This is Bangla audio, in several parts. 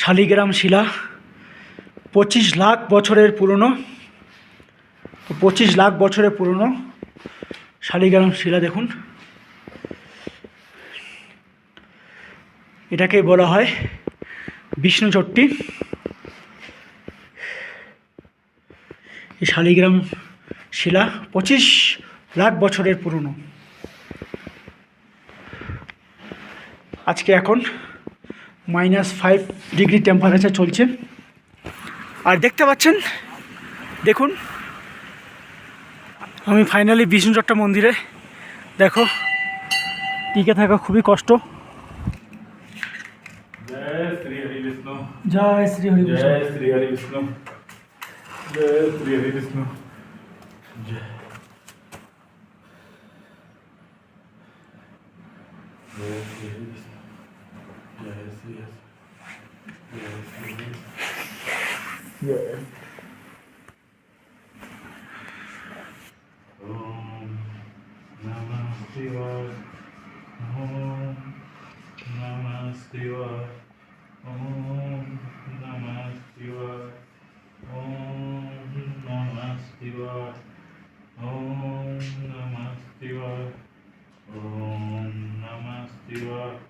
শালিগ্রাম শিলা, পঁচিশ লাখ বছরের পুরনো, পঁচিশ লাখ বছরের পুরনো শালিগ্রাম শিলা দেখুন। এটাকে বলা হয় বিষ্ণু চট্টি। এই শালিগ্রাম শিলা পঁচিশ লাখ বছরের পুরনো। আজকে এখন মাইনাস ফাইভ ডিগ্রি টেম্পারেচার চলছে। আর দেখতে পাচ্ছেন দেখুন আমি ফাইনালি বিষ্ণুচট্টা মন্দিরে দেখো টিকে থাকা খুবই কষ্ট। জয় শ্রী হরি জয় শ্রী হরি বিষ্ণু। জয় শ্রী হরি বিষ্ণু। জয়। Yes, yes. Yes, yes. Yes. Om Namah Shivaya. Om Namah Om Namah Om Namah Om Namah Om Namah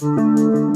Música